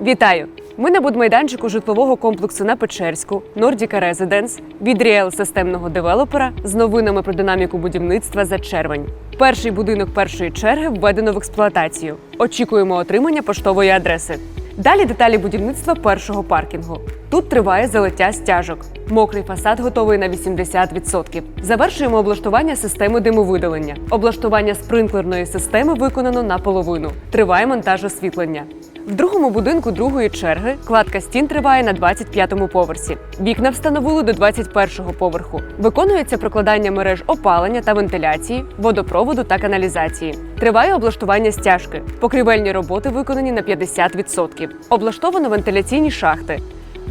Вітаю! Ми на будмайданчику житлового комплексу на Печерську, Nordica Residence, від Ріел системного девелопера з новинами про динаміку будівництва за червень. Перший будинок першої черги введено в експлуатацію. Очікуємо отримання поштової адреси. Далі деталі будівництва першого паркінгу. Тут триває залиття стяжок. Мокрий фасад готовий на 80%. Завершуємо облаштування системи димовидалення. Облаштування спринклерної системи виконано наполовину. Триває монтаж освітлення. В другому будинку другої черги кладка стін триває на 25-му поверсі. Вікна встановили до 21-го поверху. Виконується прокладання мереж опалення та вентиляції, водопроводу та каналізації. Триває облаштування стяжки. Покрівельні роботи виконані на 50%. Облаштовано вентиляційні шахти.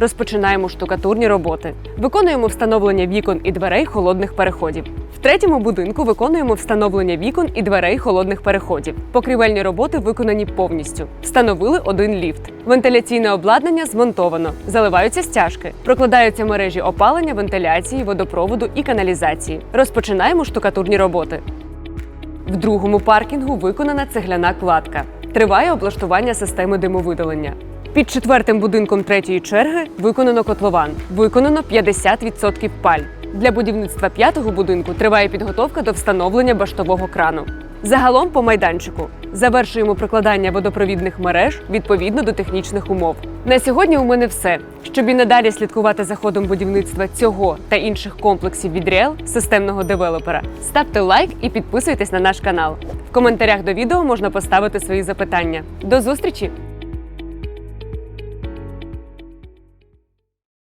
Розпочинаємо штукатурні роботи. Виконуємо встановлення вікон і дверей холодних переходів. В третьому будинку виконуємо встановлення вікон і дверей холодних переходів. Покрівельні роботи виконані повністю. Встановили один ліфт. Вентиляційне обладнання змонтовано. Заливаються стяжки. Прокладаються мережі опалення, вентиляції, водопроводу і каналізації. Розпочинаємо штукатурні роботи. В другому паркінгу виконана цегляна кладка. Триває облаштування системи димовидалення. Під четвертим будинком третьої черги виконано котлован. Виконано 50% паль. Для будівництва п'ятого будинку триває підготовка до встановлення баштового крану. Загалом по майданчику завершуємо прокладання водопровідних мереж відповідно до технічних умов. На сьогодні у мене все. Щоб і надалі слідкувати за ходом будівництва цього та інших комплексів від Ріел, системного девелопера, ставте лайк і підписуйтесь на наш канал. В коментарях до відео можна поставити свої запитання. До зустрічі!